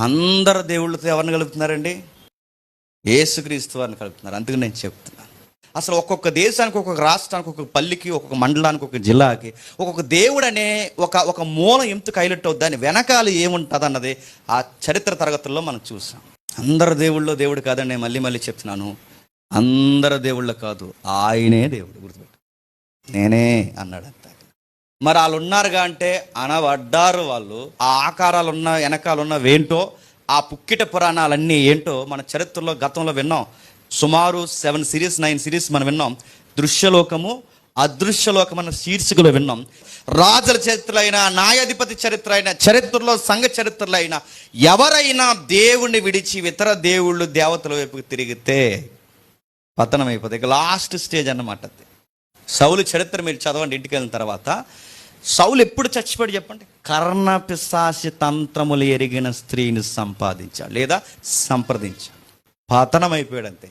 అందరు దేవుళ్ళతో ఎవరిని కలుపుతున్నారండి? ఏసుక్రీస్తు వారిని కలుపుతున్నారు. అందుకని నేను చెప్తున్నాను. అసలు ఒక్కొక్క దేశానికి ఒక్కొక్క రాష్ట్రానికి ఒక్కొక్క పల్లికి ఒక్కొక్క మండలానికి ఒక్కొక్క జిల్లాకి ఒక్కొక్క దేవుడు అనే ఒక ఒక మూలం ఎంతు కైలెట్ అవుద్ది. దాని వెనకాల ఏముంటుంది అన్నది ఆ చరిత్ర తరగతుల్లో మనం చూసాం. అందరు దేవుళ్ళో దేవుడు కాదండి. నేను మళ్ళీ మళ్ళీ చెప్తున్నాను. అందరు దేవుళ్ళ కాదు. ఆయనే దేవుడు. గుర్తుపెట్టు. నేనే అన్నాడు మరి వాళ్ళు ఉన్నారుగా అంటే అనబడ్డారు వాళ్ళు. ఆ ఆకారాలు ఉన్న వెనకాల ఉన్న ఆ పుక్కిట పురాణాలన్నీ ఏంటో మన చరిత్రలో గతంలో విన్నాం. సుమారు సెవెన్ సిరీస్ నైన్ సిరీస్ మనం విన్నాం. దృశ్యలోకము అదృశ్యలోకం అన్న శీర్షికలో విన్నాం. రాజుల చరిత్ర అయినా న్యాయాధిపతి చరిత్ర అయినా చరిత్రలో సంఘ చరిత్రలో అయినా ఎవరైనా దేవుణ్ణి విడిచి ఇతర దేవుళ్ళు దేవతల వైపుకి తిరిగితే పతనం అయిపోతుంది ఇక లాస్ట్ స్టేజ్ అన్నమాట అది. సౌలు చరిత్ర మీరు చదవండి ఇంటికి వెళ్ళిన తర్వాత. సౌలు ఎప్పుడు చచ్చిపోయాడు చెప్పండి? కర్ణ పిశాసి తంత్రములు ఎరిగిన స్త్రీని సంపాదించాడు లేదా సంప్రదించాడు. పతనం అయిపోయాడు అంతే